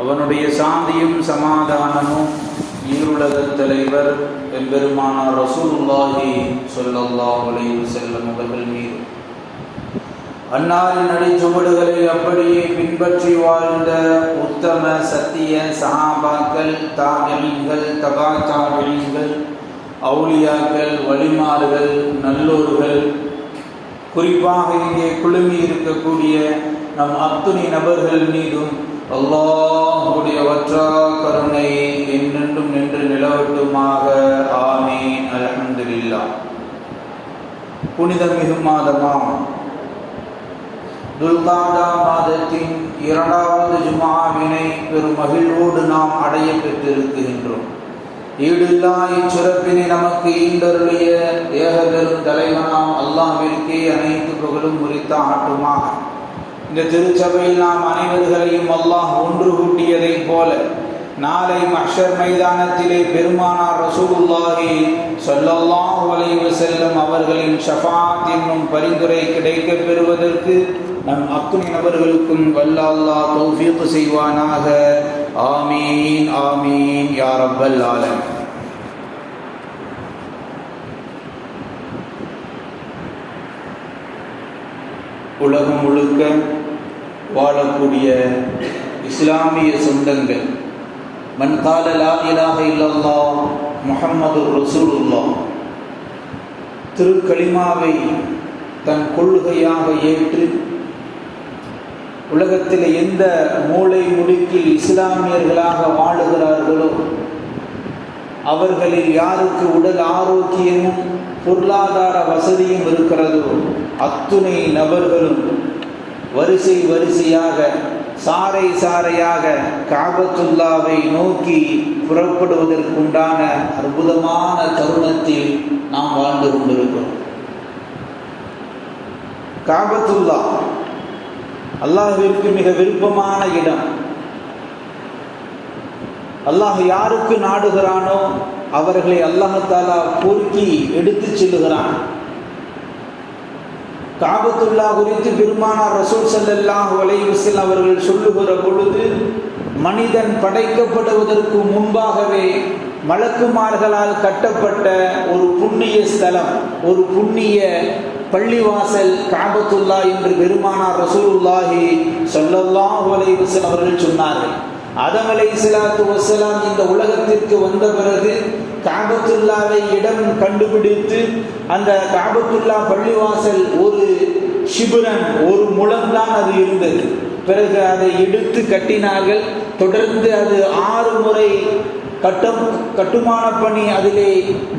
அவனுடைய சாந்தியும் சமாதானமும் ஈருலக தலைவர் எம்பெருமானார் ரசூலுல்லாஹி ஸல்லல்லாஹு உலகில் செல்லும் அவர்கள் மீது. அன்னாரின் அடிச்சுவடுகளை அப்படியே பின்பற்றி வாழ்ந்த உத்தம சத்திய சஹாபாக்கள் தாபியங்கள் தபா தாபியங்கள் அவுலியாக்கள் வழிமாறுகள் நல்லோர்கள் குறிப்பாக இங்கே குழுமி இருக்கக்கூடிய நம் அத்துணை நபர்கள் மீதும் அல்லாஹுடைய வற்றா கருணை என்னென்றும் நின்று நிலவட்டுமாக. ஆமீன். அல்ஹம்துலில்லா புனித மிகு மாதமாம். துல்காதா மாதத்தின் இரண்டாவது ஜுமாவினை பெரும் மகிழ்வோடு நாம் அடைய பெற்றிருக்கின்றோம். ஈடில்லா இச்சிறப்பினை நமக்கு ஈண்டருளிய ஏகபெரும் தலைவனாம் அல்லாஹ்விற்கே அனைத்து புகழும் உரித்த ஆட்டுமாக. இந்த திருச்சபையில் நாம் அனைவர்களையும் அல்லாஹ் ஒன்று கூட்டியதைப் போல நாளை மஷர் மைதானத்திலே பெருமானார் ரசூலுல்லாஹி ஸல்லல்லாஹு வலைவு செல்லும் அவர்களின் ஷஃபாத் என்னும் பரிந்துரை கிடைக்கப் பெறுவதற்கு நம் அத்துணை நபர்களுக்கும் வல்ல அல்லாஹ் தௌஃபீக் செய்வானாக. ஆமீன் ஆமீன் யா ரப்பல் உலகம் முழுக்க வாழக்கூடிய இஸ்லாமிய சொந்தங்கள். மன் கால லா இலாஹ இல்லல்லா முகம்மது ரசூலுல்லா திருக்களிமாவை தன் கொள்கையாக ஏற்று உலகத்தில் எந்த மூளை முடுக்கில் இஸ்லாமியர்களாக வாழுகிறார்களோ அவர்களில் யாருக்கு உடல் ஆரோக்கியமும் பொருளாதார வசதியும் இருக்கிறதோ அத்துணை நபர்களும் வரிசை வரிசையாக சாறை சாறையாக காபத்துல்லாவை நோக்கி புறப்படுவதற்குண்டான அற்புதமான தருணத்தில் நாம் வாழ்ந்து கொண்டிருக்கிறோம். காபத்துல்லா அல்லாஹிற்கு மிக விருப்பமான இடம். அல்லாஹ் யாருக்கு நாடுகிறானோ அவர்களை அல்லாஹாலா பொறுக்கி எடுத்து செல்லுகிறான். காபத்துல்லா குறித்து பெருமானார் ரசூல் சல்லாஹ் வலையுசில் அவர்கள் சொல்லுகிற பொழுது மனிதன் படைக்கப்படுவதற்கு முன்பாகவே மலக்குமார்களால் கட்டப்பட்ட ஒரு புண்ணிய ஸ்தலம் ஒரு புண்ணிய பள்ளிவாசல் காபத்துல்லா என்று பெருமானார் ரசூலுல்லாஹி சொல்லல்லாஹ் வலைவசல் அவர்கள் சொன்னார்கள். அதம் அலை சலாத்து வசலாம் இந்த உலகத்திற்கு வந்த பிறகு காபத்துல்லாவை இடம் கண்டுபிடித்து அந்த காபத்துல்லா பள்ளிவாசல் ஒரு சிபுரன் ஒரு முழம்தான் அது இருந்தது. பிறகு அதை எடுத்து கட்டினார்கள். தொடர்ந்து அது ஆறு முறை கட்டம் கட்டுமான பணி அதிலே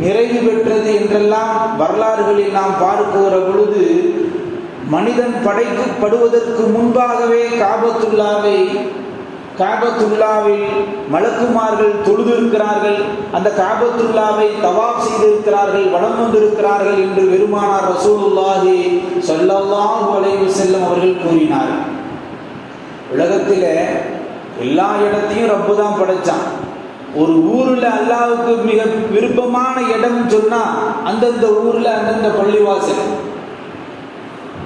நிறைவு பெற்றது என்றெல்லாம் வரலாறுகளில் நாம் பார்க்கிற பொழுது மனிதன் படைக்கப்படுவதற்கு முன்பாகவே காபத்துல்லாவை காபத்துல்லாவில் மலக்குமார்கள் தொழுதிருக்கிறார்கள். அந்த காபத்துல்லாவை தவாப் செய்திருக்கிறார்கள் வளம் வந்திருக்கிறார்கள் என்று பெருமானார் ரசூலுல்லாஹி சொல்லல்லாஹு அலைவு செல்லும் அவர்கள் கூறினார் உலகத்தில் எல்லா இடத்தையும் ரப்பு தான் படைச்சான். ஒரு ஊரில் அல்லாவுக்கு மிக விருப்பமான இடம் சொன்னால் அந்தந்த ஊரில் அந்தந்த பள்ளிவாசல்.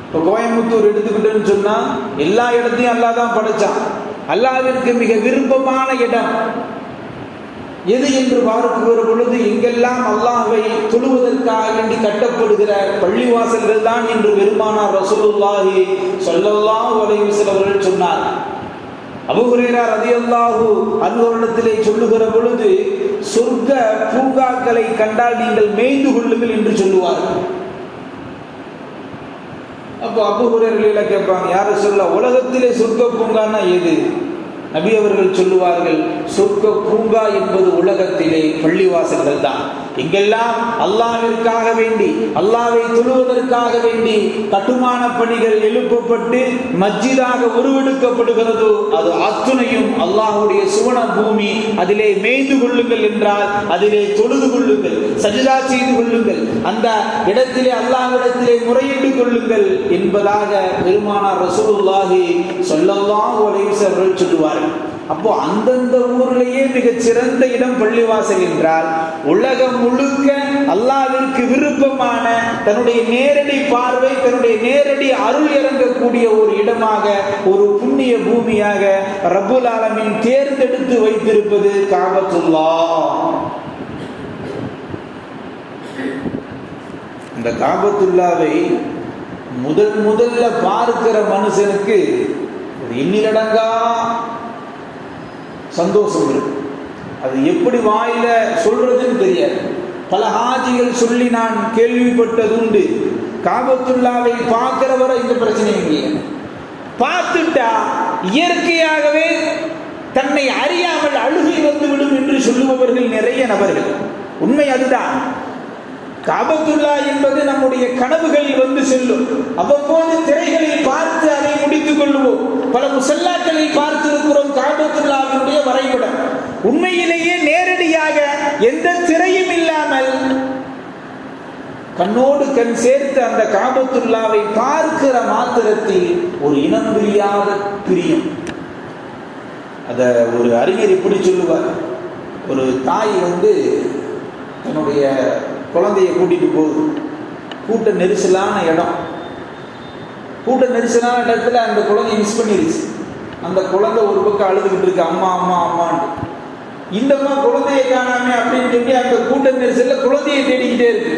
இப்போ கோயம்புத்தூர் எடுத்துக்கிட்டேன்னு சொன்னால் எல்லா இடத்தையும் அல்லா தான் படைச்சான். அல்லாவிற்கு மிக விருப்பமான இடம் எது என்று பார்க்கிற பொழுது எங்கெல்லாம் அல்லாஹை தொழுவதற்காக வேண்டி கட்டப்படுகிற பள்ளிவாசல்கள் தான் என்று பெருமானார் ரசூலுல்லாஹி சொல்லல்லாஹு அலைஹி அவர்கள் சொன்னார். அபுஹுரேரா ரதியல்லாஹு அன்வரிடத்திலே சொல்லுகிற பொழுது சொர்க்க பூங்காக்களை கண்டால் நீங்கள் மேய்ந்து கொள்ளுங்கள் என்று சொல்லுவார்கள். அப்போ அபுஹுரர்களில் கேட்பாங்க யார் சொல்ல உலகத்திலே சொர்க்க பூங்கான்னா எது? நபி அவர்கள் சொல்லுவார்கள் சொர்க்க பூங்கா என்பது உலகத்திலே பள்ளிவாசல்கள் தான் இங்கெல்லாம் அல்லாவிற்காக வேண்டி அல்லாவை தொழுவதற்காக வேண்டி கட்டுமான பணிகள் எழுப்பப்பட்டு மஸ்ஜிதாக உருவெடுக்கப்படுகிறதோ. அது அத்துணையும் அல்லாஹுடைய சுவன பூமி அதிலே மேய்ந்து கொள்ளுங்கள் என்றால் அதிலே தொழுது கொள்ளுங்கள் சஜிதா செய்து கொள்ளுங்கள் அந்த இடத்திலே அல்லாஹ்விடத்திலே முறையிட்டு கொள்ளுங்கள் என்பதாக பெருமானார் ரசூலுல்லாஹி சொல்லல்லாஹு அலைஹி அவர்கள் சொல்லுவார்கள். அப்போ அந்தந்த ஊர்லேயே மிக சிறந்த இடம் பள்ளிவாசல் என்றால் உலகம் முழுக்க அல்லாவிற்கு விருப்பமான தன்னுடைய நேரடி பார்வை தன்னுடைய நேரடி அருள் இறங்கக்கூடிய ஒரு இடமாக ஒரு புண்ணிய பூமியாக ரபுல் ஆலமின் தேர்ந்தெடுத்து வைத்திருப்பது காபத்துல்லா. இந்த காபத்துல்லாவை முதல் முதல்ல பார்க்கிற மனுஷனுக்கு இன்னிலடங்கா சந்தோஷம் இருக்கு. அது எப்படி வாயில சொல்றதுன்னு தெரியாது. பல ஹாஜிகள் சொல்லி நான் கேள்விப்பட்டதுண்டு. காபத்துல்லாவை பார்க்கிறவரை இந்த பிரச்சனையும் இல்லை பார்த்துட்டா இயற்கையாகவே தன்னை அறியாமல் அழுகை வந்துவிடும் என்று சொல்லுபவர்கள் நிறைய நபர்கள். உண்மை அதுதான். காபத்துல்லா என்பது நம்முடைய கனவுகளில் வந்து செல்லும். அவ்வப்போது திரைகளில் பார்த்து அதை முடித்துக் கொள்வோம் பல முசல்லாக்களில் பார்த்திருக்கிறோம் காபத்துல்லாவினுடைய வரைபடம். உண்மையிலேயே நேரடியாக எந்த திரையும் இல்லாமல் கண்ணோடு கண் சேர்த்து அந்த காபத்துல்லாவை பார்க்கிற மாத்திரத்தில் ஒரு இனம் பிரியாத பிரியம். அத ஒரு அறிஞர் இப்படி சொல்லுவார். ஒரு தாய் வந்து தன்னுடைய குழந்தைய கூட்டிட்டு போகுது கூட்ட நெரிசலான இடம். கூட்ட நெரிசலான இடத்துல அந்த குழந்தைய மிஸ் பண்ணிருச்சு. அந்த குழந்தை ஒரு பக்கம் அழுதுகிட்டு இருக்கு அம்மா அம்மா அம்மான்னு இந்த அம்மா குழந்தைய காணாமே அப்படின்னு சொல்லி அந்த கூட்ட நெரிசல்ல குழந்தையை தேடிக்கிட்டே இருக்கு.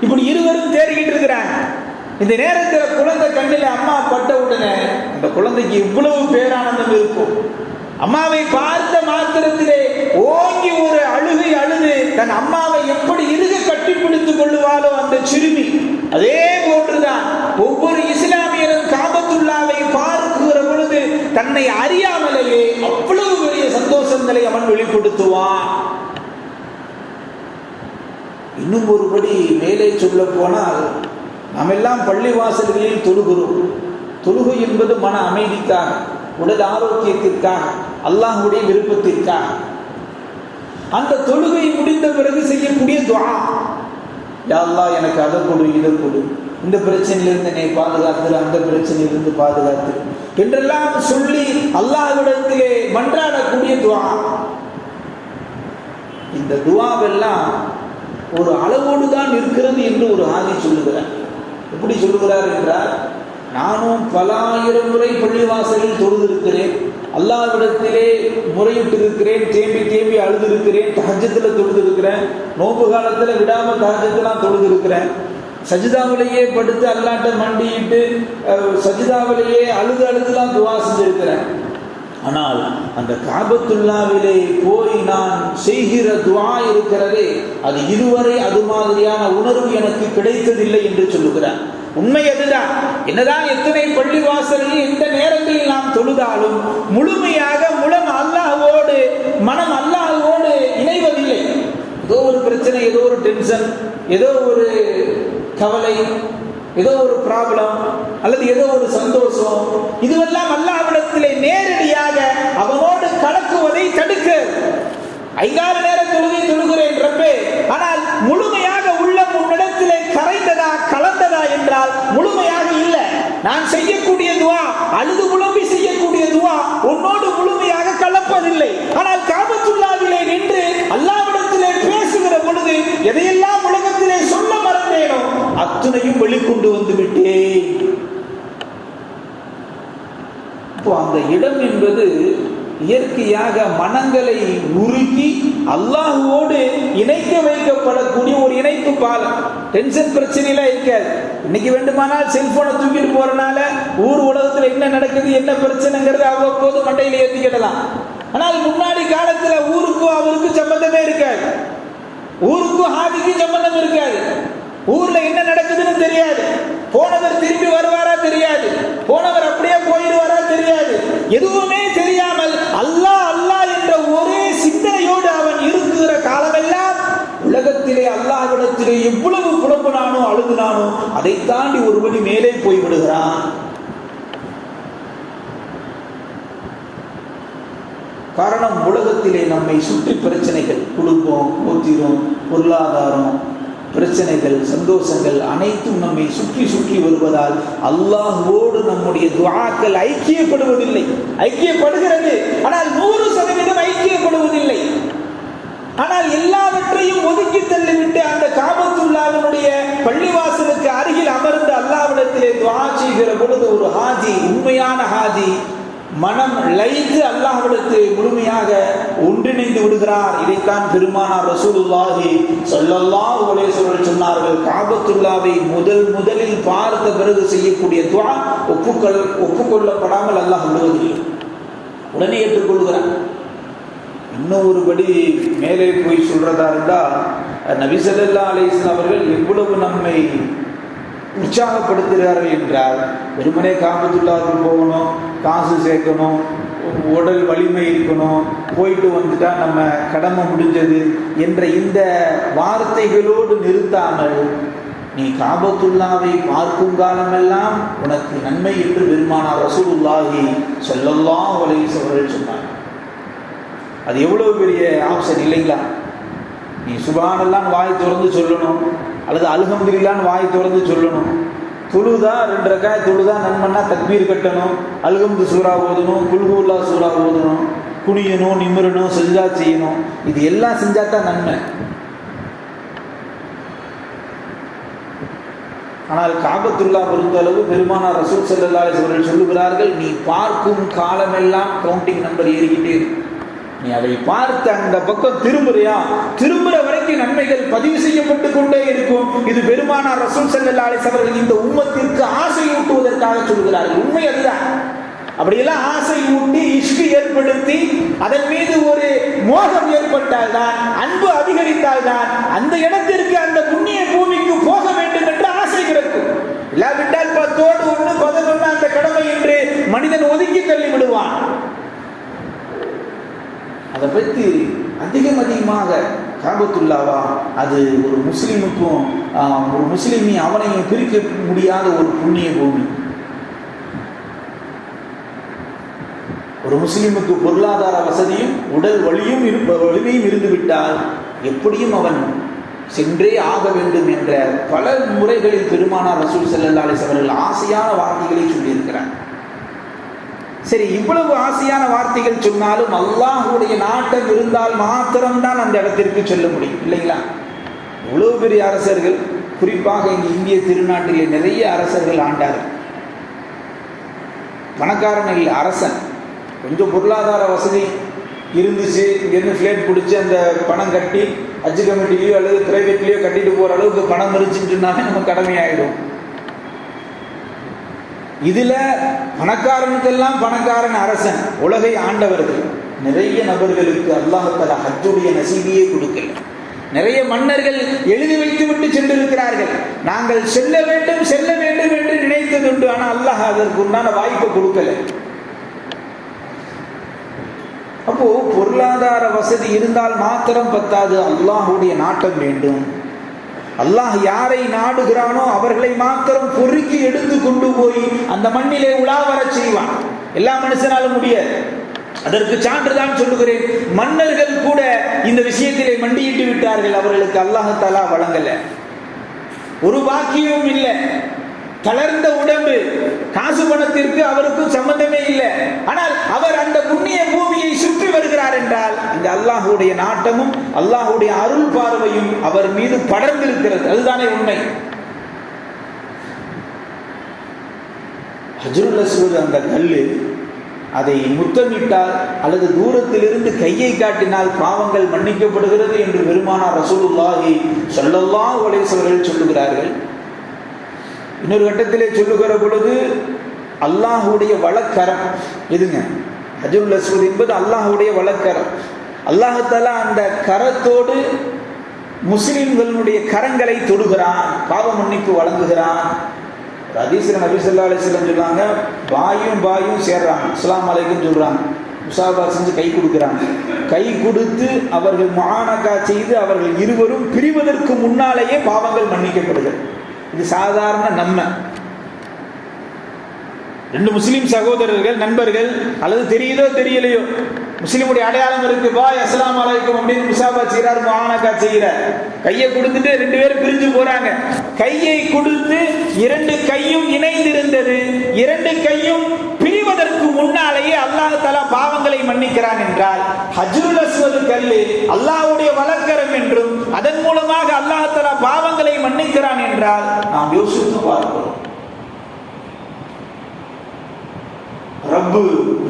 இப்படி இருவரும் தேடிக்கிட்டு இருக்கிறாங்க. இந்த நேரத்தில் குழந்தை கண்ணில் அம்மா பட்ட உடனே அந்த குழந்தைக்கு இவ்வளவு பேரானந்தம் இருக்கும். அம்மாவை பார்த்த மாத்திரத்திலே ஓங்கி தன் அம்மாவை எப்படி இறுக கட்டிப்பிடித்துக் கொள்ளுவாளோ அந்த சிறுமி அதே போன்றுதான் ஒவ்வொரு இஸ்லாமியரும் காபத்துள்ளாவை பார்க்கிற பொழுது தன்னை அறியாமலேயே அவ்வளவு பெரிய சந்தோஷங்களை அவன் வெளிப்படுத்துவான். இன்னும் ஒருபடி மேலே சொல்ல போனால் நாம் எல்லாம் பள்ளிவாசல்களில் தொழுகிறோம். தொழுகை என்பது மன அமைதிக்காக உடல் ஆரோக்கியத்திற்காக அல்லாஹுடைய விருப்பத்திற்காக. அந்த தொழுகை முடிந்த பிறகு செய்யக்கூடிய துவா. யாழ்லா எனக்கு அதை கொடு இதை கொடு. இந்த பிரச்சனையிலிருந்து என்னை பாதுகாத்து அந்த பிரச்சனையிலிருந்து பாதுகாத்து என்றெல்லாம் சொல்லி அல்லாஹ்விடத்திலே மன்றாடக்கூடிய துவா. இந்த துவாவெல்லாம் ஒரு அளவோடு தான் இருக்கிறது என்று ஒரு ஆதி சொல்லுகிறார். எப்படி சொல்லுகிறார் என்றால் நானும் பல ஆயிரம் முறை பள்ளிவாசலில் தொழுதிருக்கிறேன். அல்லாவிடத்திலே முறையிட்டு இருக்கிறேன் தேம்பி தேம்பி அழுதிருக்கிறேன் தகஜத்தில் தொழுதிருக்கிறேன் நோம்பு காலத்தில் விடாமல் தஹஜத்தெல்லாம் தொழுதிருக்கிறேன். சஜிதாவிலேயே படுத்து அல்லாட்ட மண்டிட்டு சஜிதாவிலேயே அழுது அழுதுலாம் துவா செஞ்சிருக்கிறேன். ஆனால் அந்த காபத்துல்லாவிலே போய் நான் செய்கிற துவா இருக்கிறதே அது இதுவரை அது மாதிரியான உணர்வு எனக்கு கிடைத்ததில்லை என்று சொல்லுகிறார். உண்மை அதுதான். என்னதான் எத்தனை பள்ளி வாசலில் எந்த நேரங்களில் நாம் தொழுதாலும் முழுமையாக முழம் அல்லாஹோடு மனம் அல்லாஹோடு இணைவதில்லை. ஏதோ ஒரு பிரச்சனை ஏதோ ஒரு டென்ஷன் ஏதோ ஒரு கவலை ஏதோ ஒரு ப்ராப்ளம் அல்லது ஏதோ ஒரு சந்தோஷம். இதுவெல்லாம் அல்லாவிடத்திலே நேரடியாக அவனோடு கலக்குவதை தடுக்க ஐந்தாறு நேர தொழுகை தொழுகிறேன் ரப்பே. ஆனால் முழுமையாக என்றால் முழுமையாக இல்லை. நான் செய்யக்கூடிய துவா அழுது புலம்பி செய்யக்கூடிய துவா உன்னோடு முழுமையாக கலப்பதில்லை. ஆனால் காபத்துல்லாவிலே நின்று அல்லாவிடத்திலே பேசுகிற பொழுது எதையெல்லாம் உலகத்திலே சொல்ல மறந்தேனோ அத்துணையும் வெளிக்கொண்டு வந்து விட்டேன். இப்போ அந்த இடம் என்பது இயற்கையாக மனங்களை உருக்கி அல்லாஹுவோடு இணைக்க வைக்கப்படக்கூடிய ஒரு இணைப்பு பாலம். டென்ஷன் பிரச்சனையெல்லாம் இருக்காது. இன்னைக்கு வேண்டுமானால் செல்போனை தூக்கிட்டு போறனால ஊர் உலகத்தில் என்ன நடக்குது என்ன பிரச்சனைங்கிறது அவ்வப்போது மண்டையில ஏற்றிக்கிடலாம் ஆனால் முன்னாடி காலத்துல ஊருக்கும் அவருக்கும் சம்பந்தமே இருக்காது. ஊருக்கும் ஹாதிக்கும் சம்பந்தம் இருக்காது. ஊர்ல என்ன நடக்குதுன்னு தெரியாது. போனவர் திரும்பி வருவாரா தெரியாது. போனவர் அப்படியே போயிடுவாரா தெரியாது. எதுவுமே தெரியாமல் அல்லாஹ் அல்லாஹ் என்ற ஒரே சிந்தனையோடு அவன் இருக்கிற காலமெல்லாம் உலகத்திலே அல்லாஹ்விடத்திலே இவ்வளவு அதை தாண்டி ஒருபடி மேலே போய் விடுகிறான். காரணம் உலகத்திலே நம்மை சுற்றி பிரச்சனைகள் குடும்பம் கோத்திரம் பொருளாதாரம் பிரச்சனைகள் சந்தோஷங்கள் அனைத்தும் நம்மை சுற்றி சுற்றி வருவதால் அல்லாஹுவோடு நம்முடைய துவாக்கள் ஐக்கியப்படுவதில்லை. ஐக்கியப்படுகிறது. ஆனால் நூறு சதவீதம் ஐக்கியப்படுவதில்லை. ஆனால் எல்லாவற்றையும் ஒதுக்கி தள்ளிவிட்டு அந்த காபத்துல்லாவினுடைய பள்ளிவாசலுக்கு அருகில் அமர்ந்து அல்லாவிடத்திலே துவா செய்கிற பொழுது ஒரு ஹாஜி உண்மையான ஹாஜி மனம் லைத்து அல்லாஹ்விடத்து முழுமையாக ஒன்றிணைந்து விடுகிறார். இதைத்தான் பெருமானார் ரசூலுல்லாஹி சொல்லல்லா அலைஹி வஸல்லம் சொன்னார்கள். காபத்துல்லாவை முதல் முதலில் பார்த்த பிறகு செய்யக்கூடிய துவா ஒப்புக்கொள் ஒப்புக்கொள்ளப்படாமல் அல்லாஹ் விடுவதில்லை. உடனே ஏற்றுக்கொள்கிறான். இன்னும் ஒருபடி மேலே போய் சொல்றதா இருந்தா நபிசல்லா அலிஸ்லாம் அவர்கள் எவ்வளவு நம்மை உற்சாகப்படுத்துகிறார்கள் என்றால் வெறுமனே காபத்துள்ளாவுக்கு போகணும் காசு சேர்க்கணும் உடல் வலிமை இருக்கணும் போயிட்டு வந்துட்டா நம்ம கடமை முடிஞ்சது என்ற இந்த வார்த்தைகளோடு நிறுத்தாமல் நீ காபத்துல்லாவை பார்க்கும் காலமெல்லாம் உனக்கு நன்மை என்று பெருமானார் ரசூலுல்லாஹி சொல்லல்லாம் வலைஸ் அவர்கள் சொன்னார் அது எவ்வளோ பெரிய ஆப்ஷன் இல்லைங்களா? நீ சுபானெல்லாம் வாய் திறந்து சொல்லணும் அல்லது அல்ஹம்துலில்லான்னு வாய் திறந்து சொல்லணும். தொழுதா ரெண்டு ரக்காய் தொழுதா நண்பன்னா தக்பீர் கட்டணும் அல்ஹம்து சூறா ஓதணும் குல்குல்லா சூறா ஓதணும் குனியணும் நிமிரணும் செஞ்சா செய்யணும். இது எல்லாம் செஞ்சா தான் நன்மை. ஆனால் காபத்துல்லா பொறுத்தளவு பெருமானார் ரசூல் செல்லல்லா அவர்கள் சொல்லுகிறார்கள் நீ பார்க்கும் காலமெல்லாம் கவுண்டிங் நம்பர் ஏறிக்கிட்டே இருக்கும் நீ அதை பார்த்து அந்த பக்கம் திரும்புறியா? திரும்புற வரைக்கும் நன்மைகள் பதிவு செய்யப்பட்டு கொண்டே இருக்கும். இது பெருமானார் ரசூல் சல்லா அவர்கள் இந்த உம்மத்திற்கு ஆசை ஊட்டுவதற்காக சொல்கிறார்கள். உண்மை அதுதான். அப்படியெல்லாம் ஆசை ஊட்டி இஷ்கு ஏற்படுத்தி அதன் மீது ஒரு மோகம் ஏற்பட்டால்தான் அன்பு அதிகரித்தால்தான் அந்த இடத்திற்கு அந்த புண்ணிய பூமிக்கு போக வேண்டும் என்று ஆசை பிறக்கும். இல்லாவிட்டால் பத்தோடு ஒன்று பதினொன்று அந்த கடமை என்று மனிதன் ஒதுக்கி தள்ளி விடுவான் அதை பற்றி அதிகம் அதிகமாக காபத்துல்லாவா? அது ஒரு முஸ்லீமுக்கும் ஒரு முஸ்லீமி அவனையும் பிரிக்க முடியாத ஒரு புண்ணிய பூமி. ஒரு முஸ்லீமுக்கு பொருளாதார வசதியும் உடல் வலியும் வலிமையும் இருந்துவிட்டால் எப்படியும் அவன் சென்றே ஆக வேண்டும் என்ற பல முறைகளில் பெருமானார் ரசூல் செல்லல்லாலே அவர்கள் ஆசையான வார்த்தைகளை சொல்லியிருக்கிறார். சரி இவ்வளவு ஆசையான வார்த்தைகள் சொன்னாலும் அல்லாஹுடைய நாட்டம் இருந்தால் மாத்திரம்தான் அந்த இடத்திற்கு சொல்ல முடியும் இல்லைங்களா? இவ்வளவு பெரிய அரசர்கள் குறிப்பாக இந்திய திருநாட்டிலே நிறைய அரசர்கள் ஆண்டார்கள். பணக்காரன் இல்லை அரசன். கொஞ்சம் பொருளாதார வசதி இருந்துச்சு இங்கேருந்து ஃப்ளேட் பிடிச்சி அந்த பணம் கட்டி அஜு கமிட்டிலையோ அல்லது பிரைவேட்லேயோ கட்டிட்டு போகிற அளவுக்கு பணம் இருந்துச்சுன்னு சொன்னாலே நம்ம கடமையாயிடும் இதுல பணக்காரனுக்கெல்லாம் பணக்காரன் அரசன் உலகை ஆண்டவர்கள். நிறைய நபர்களுக்கு அல்லாஹத்தல ஹஜ்ஜுடைய நசீபியே கொடுக்கல. நிறைய மன்னர்கள் எழுதி வைத்து விட்டு சென்றிருக்கிறார்கள். நாங்கள் செல்ல வேண்டும் செல்ல வேண்டும் என்று நினைத்ததுண்டு ஆனால் அல்லாஹ் அதற்கு உண்டான வாய்ப்பை கொடுக்கல. அப்போ பொருளாதார வசதி இருந்தால் மாத்திரம் பத்தாது அல்லாஹுடைய நாட்டம் வேண்டும். அல்லாஹ் யாரை நாடுகிறானோ அவர்களை மாத்திரம் பொறுக்கி எடுத்து கொண்டு போய் அந்த மண்ணிலே உலா வர செய்வான். எல்லா மனுஷனாலும் முடியாது. அதற்கு சான்றுதான் சொல்லுகிறேன். மன்னர்கள் கூட இந்த விஷயத்திலே மண்டியிட்டு விட்டார்கள். அவர்களுக்கு அல்லாஹாலா வழங்கல. ஒரு பாக்கியமும் இல்லை. தளர்ந்த உடம்பு. காசு பணத்திற்கு அவருக்கும் சம்பந்தமே இல்லை. ஆனால் அவர் அந்த புண்ணிய பூமியை சுற்றி வருகிறார் என்றால் இந்த அல்லாஹுடைய நாட்டமும் அல்லாஹுடைய அருள் பார்வையும் அவர் மீது படர்ந்திருக்கிறது. அதுதானே உண்மை. ஹஜருல் அஸ்வத் அந்த கல்லு அதை முத்தமிட்டால் அல்லது தூரத்திலிருந்து கையை காட்டினால் பாவங்கள் மன்னிக்கப்படுகிறது என்று பெருமானார் ரசூலுல்லாஹி சொல்லல்லா உலேசவர்கள் சொல்லுகிறார்கள். இன்னொரு கட்டத்திலே சொல்லுகிற பொழுது அல்லாஹுடைய வழக்கரம். எதுங்க ஹஜருல் அஸ்வத் என்பது அல்லாஹுடைய வழக்கரம். அல்லாஹால அந்த கரத்தோடு முஸ்லிம்களுடைய கரங்களை தொடுகிறான் பாவ மன்னிப்பு வழங்குகிறான். அதீசில நபி சொல்லா அலிஸ்லம் சொல்லுவாங்க பாயும் பாயும் சேர்றாங்க. இஸ்லாம் அலைக்கும் சொல்றாங்க. முசாபா செஞ்சு கை கொடுக்குறாங்க. கை கொடுத்து அவர்கள் மகானக்கா செய்து அவர்கள் இருவரும் பிரிவதற்கு முன்னாலேயே பாவங்கள் மன்னிக்கப்படுகிறது. இது சாதாரண நம்ம ரெண்டு முஸ்லீம் சகோதரர்கள் நண்பர்கள் அல்லது தெரியுதோ தெரியலையோ முஸ்லீமுடைய அடையாளம் இருக்கு பாய் அஸ்லாம் அலைக்கும் அப்படின்னு முசாபா செய்கிறார் மானக்கா செய்கிறார். கையை கொடுத்துட்டு ரெண்டு பேரும் பிரிஞ்சு போறாங்க. கையை கொடுத்து இரண்டு கையும் இணைந்திருந்தது இரண்டு கையும் முன்னாலேயே அல்லாஹு தலா பாவங்களை மன்னிக்கிறான் என்றால் ஹஜ்ருல் அஸ்வது கல்லு அல்லாஹ்வுடைய வழக்கரம் என்றும் அதன் மூலமாக அல்லாஹு தலா பாவங்களை மன்னிக்கிறான் என்றால் நாம் யோசித்து பார்க்கிறோம். ரப்பு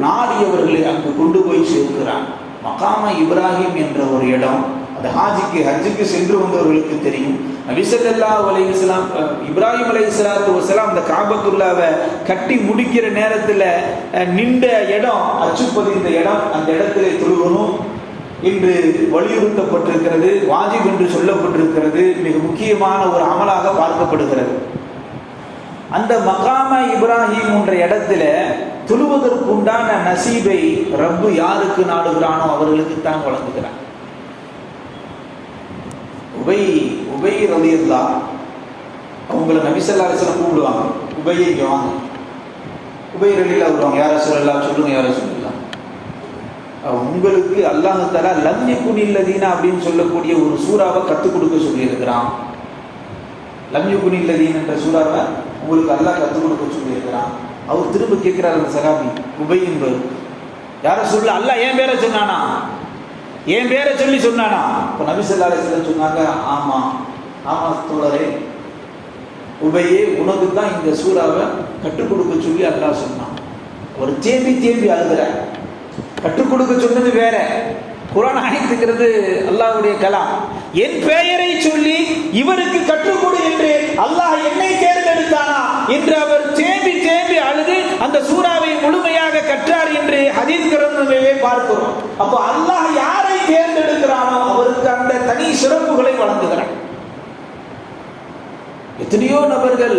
நாடியவர்களை அங்கு கொண்டு போய் சேர்க்கிறான். மகாம இப்ராஹிம் என்ற ஒரு இடம் அது ஹாஜிக்கு ஹஜ்ஜுக்கு சென்று வந்தவர்களுக்கு தெரியும். நபிசல்லா அலை இஸ்லாம் இப்ராஹிம் அலை இஸ்லாத்து வசலாம் அந்த காபத்துல்லாவை கட்டி முடிக்கிற நேரத்தில் நின்ற இடம் அச்சுப்பதிந்த இடம் அந்த இடத்துல தொழுகணும் இன்று வலியுறுத்தப்பட்டிருக்கிறது வாஜிப் என்று சொல்லப்பட்டிருக்கிறது மிக முக்கியமான ஒரு அமலாக பார்க்கப்படுகிறது. அந்த மகாம இப்ராஹிம் என்ற இடத்துல தொழுவதற்குண்டான நசீபை ரப்பு யாருக்கு நாடுகிறானோ அவர்களுக்கு தான் வழங்குகிறான். உபை உபை ரலியல்லா. அவங்கள நபிசல்லா அரசனை கூப்பிடுவாங்க. உபையை இங்க வாங்க. உபை ரலிலா வருவாங்க. யார சொல்லலாம் சொல்லுங்க யார சொல்லலாம் உங்களுக்கு அல்லாஹ் தலா லம் யகுனில்லதீனா அப்படின்னு சொல்லக்கூடிய ஒரு சூறாவை கற்றுக் கொடுக்க சொல்லியிருக்கிறான். லம் யகுனில்லதீன் என்ற சூறாவை உங்களுக்கு அல்லாஹ் கற்றுக் கொடுக்க சொல்லியிருக்கிறான். அவர் திரும்ப கேட்கிறார் அந்த சகாபி உபை என்பது. யார சொல்ல அல்லாஹ் என் பேரை சொன்னானா? என் பேரை சொல்லி சொன்னானா? இப்போ நபிசல்லா அலிஸ்லாம் சொன்னாங்க ஆமா ஆமா தோழரே உபையே உனக்கு தான் இந்த சூறாவை கற்றுக் கொடுக்க சொல்லி அல்லாஹ் சொன்னான். ஒரு தேம்பி தேம்பி அழுகிற கற்றுக் கொடுக்க சொன்னது வேற. குரான் ஆயத்துக்கிறது அல்லாஹ்வுடைய கலாம். என் பெயரை சொல்லி இவருக்கு கற்றுக் கொடு என்று அல்லாஹ் என்னை தேர்ந்தெடுத்தானா? என்று அவர் தேம்பி தேம்பி அழுது அந்த சூறாவை முழுமையாக கற்றார் என்று ஹதீஸ் கிரந்தமே பார்க்கிறோம். அப்போ அல்லாஹ் யார் தேர்ந்தெடுக்கிறானோ அவருக்கு அந்த தனி சிறப்புகளை வழங்குகிறான். எத்தனையோ நபர்கள்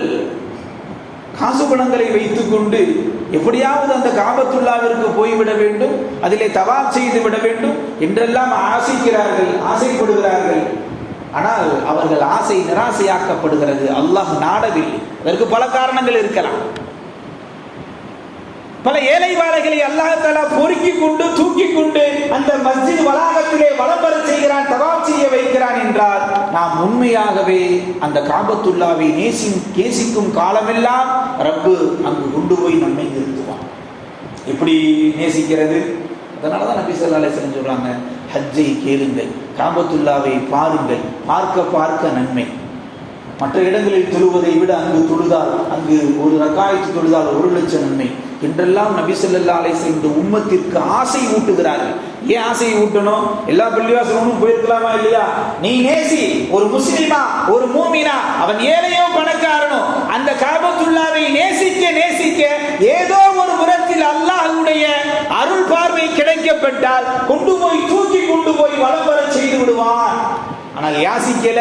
காசு பணங்களை வைத்துக்கொண்டு எப்படியாவது அந்த காபத்துள்ளாவிற்கு போய்விட வேண்டும் அதிலே தவாப் செய்து விட வேண்டும் என்றெல்லாம் ஆசைக்கிறார்கள் ஆசைப்படுகிறார்கள். ஆனால் அவர்கள் ஆசை நிராசையாக்கப்படுகிறது. அல்லாஹ் நாடவில்லை. அதற்கு பல காரணங்கள் இருக்கலாம். பல ஏழை வாழைகளை அல்லாஹால பொறுக்கி கொண்டு தூக்கி கொண்டு அந்த மஸ்ஜித் வளாகத்திலே வளம்பர செய்கிறான் தவாப் செய்ய வைக்கிறான் என்றால் நாம் உண்மையாகவே அந்த காபத்துல்லாவை நேசி நேசிக்கும் காலமெல்லாம் ரப்பு அங்கு கொண்டு போய் நம்மை நிறுத்துவான். எப்படி நேசிக்கிறது? அதனால தான் நபி சொல்லா அலிஸ்லம் ஹஜ்ஜை கேளுங்கள் காபத்துல்லாவை பாருங்கள் பார்க்க பார்க்க நன்மை. மற்ற இடங்களில் தொழுவதை விட அங்கு தொழுதால் அங்கு ஒரு ரக்காயத்து தொழுதால் ஒரு லட்சம் நன்மை. என்றெல்லாம் நபி சொல்லல்லா அலைசல் இந்த உம்மத்திற்கு ஆசை ஊட்டுகிறார்கள். ஏன் ஆசை ஊட்டணும்? எல்லா பள்ளிவாசலும் போயிருக்கலாமா இல்லையா? நீ நேசி ஒரு முஸ்லிமா ஒரு மூமினா அவன் ஏழையோ பணக்காரனோ அந்த காபத்துல்லாவை நேசிக்க நேசிக்க ஏதோ ஒரு புறத்தில் அல்லாஹுடைய அருள் பார்வை கிடைக்கப்பட்டால் கொண்டு போய் தூக்கி கொண்டு போய் வளம் வர செய்து விடுவான். ஆனால் யாசிக்கல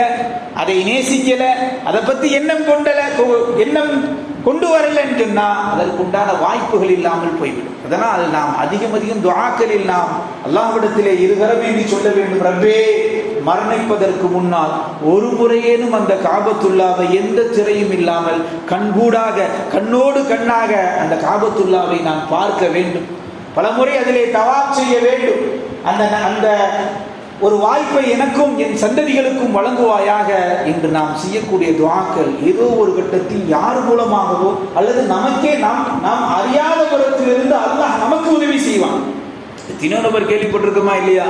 அதை நேசிக்கல அதை பத்தி எண்ணம் கொண்டல எண்ணம் கொண்டு வரலன்னு சொன்னா அதற்குண்டான வாய்ப்புகள் இல்லாமல் போய்விடும். அதனால் நாம் அதிகம் அதிகம் துவாக்களில் நாம் அல்லாஹ்விடத்திலே இருகரம் என்று சொல்ல வேண்டும். ரப்பே மரணிப்பதற்கு முன்னால் ஒரு முறையேனும் அந்த காபத்துல்லாவை எந்த திரையும் இல்லாமல் கண்கூடாக கண்ணோடு கண்ணாக அந்த காபத்துல்லாவை நான் பார்க்க வேண்டும். பல முறை அதிலே தவாப் செய்ய வேண்டும். அந்த அந்த ஒரு வாய்ப்பை எனக்கும் என் சந்ததிகளுக்கும் வழங்குவாயாக என்று நாம் செய்யக்கூடிய துவாக்கள் ஏதோ ஒரு கட்டத்தில் யார் மூலமாகவோ அல்லது நமக்கே நாம் நாம் அறியாத புறத்திலிருந்து அல்லாஹ் நமக்கு உதவி செய்வான். தினோநபர் கேள்விப்பட்டிருக்குமா கேள்விப்பட்டிருக்கோமா இல்லையா?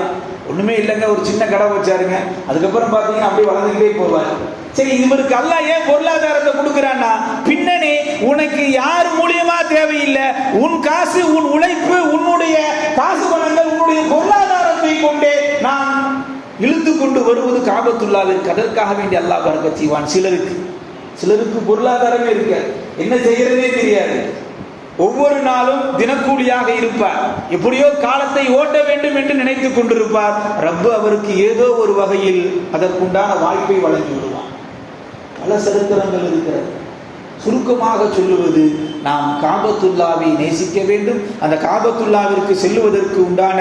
ஒண்ணுமே இல்லைங்க ஒரு சின்ன கடை வச்சாருங்க. அதுக்கப்புறம் பார்த்தீங்கன்னா அப்படியே வளர்ந்துக்கிட்டே போவார். சரி இவருக்கு அல்லா ஏன் பொருளாதாரத்தை கொடுக்குறான்னா பின்னணி உனக்கு யார் மூலியமா தேவையில்லை? உன் காசு உன் உழைப்பு உன்னுடைய காசு பணங்கள் உன்னுடைய பொருளாதார கொண்டு வருவது காபத்துள்ளாவிற்கு அதற்காக வேண்டி அல்லாஹ் பறக்க செய்வான் சிலருக்கு. சிலருக்கு பொருளாதாரமே இருக்க என்ன செய்யறதே தெரியாது. ஒவ்வொரு நாளும் தினக்கூலியாக இருப்பார். எப்படியோ காலத்தை ஓட்ட வேண்டும் என்று நினைத்துக் கொண்டிருப்பார். ரப்பு அவருக்கு ஏதோ ஒரு வகையில் அதற்குண்டான வாய்ப்பை வழங்கி விடுவார். பல சரித்திரங்கள் இருக்கிறது. சுருக்கமாக சொல்லுவது நாம் காபத்துல்லாவை நேசிக்க வேண்டும். அந்த காபத்துல்லாவிற்கு செல்லுவதற்கு உண்டான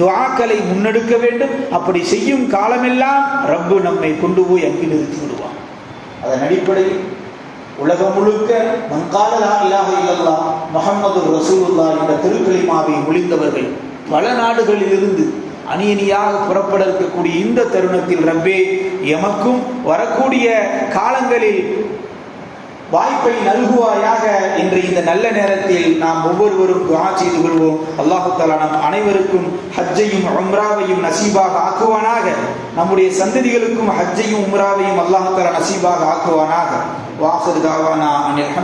துவாக்களை முன்னெடுக்க வேண்டும். அப்படி செய்யும் காலமெல்லாம் ரப்பு நம்மை கொண்டு போய் அங்கு நிறுத்தி விடுவான். அதன் அடிப்படையில் உலகம் முழுக்க மன்காலலா இல்லாக இல்லல்லா முகமது ரசூலுல்லா என்ற திருக்கலிமாவை மொழிந்தவர்கள் பல நாடுகளிலிருந்து அணியணியாக புறப்பட இருக்கக்கூடிய இந்த தருணத்தில் ரப்பே எமக்கும் வரக்கூடிய காலங்களில் வாய்ப்பை நல்குவாயாக என்று இந்த நல்ல நேரத்தில் நாம் ஒவ்வொருவரும் துவா செய்து கொள்வோம். அல்லாஹு தாலா நம் அனைவருக்கும் ஹஜ்ஜையும் உம்ராவையும் நசீபாக ஆக்குவானாக. நம்முடைய சந்ததிகளுக்கும் ஹஜ்ஜையும் உம்ராவையும் அல்லாஹு தாலா நசீபாக ஆக்குவானாக. வாசர் தாவானா அனில்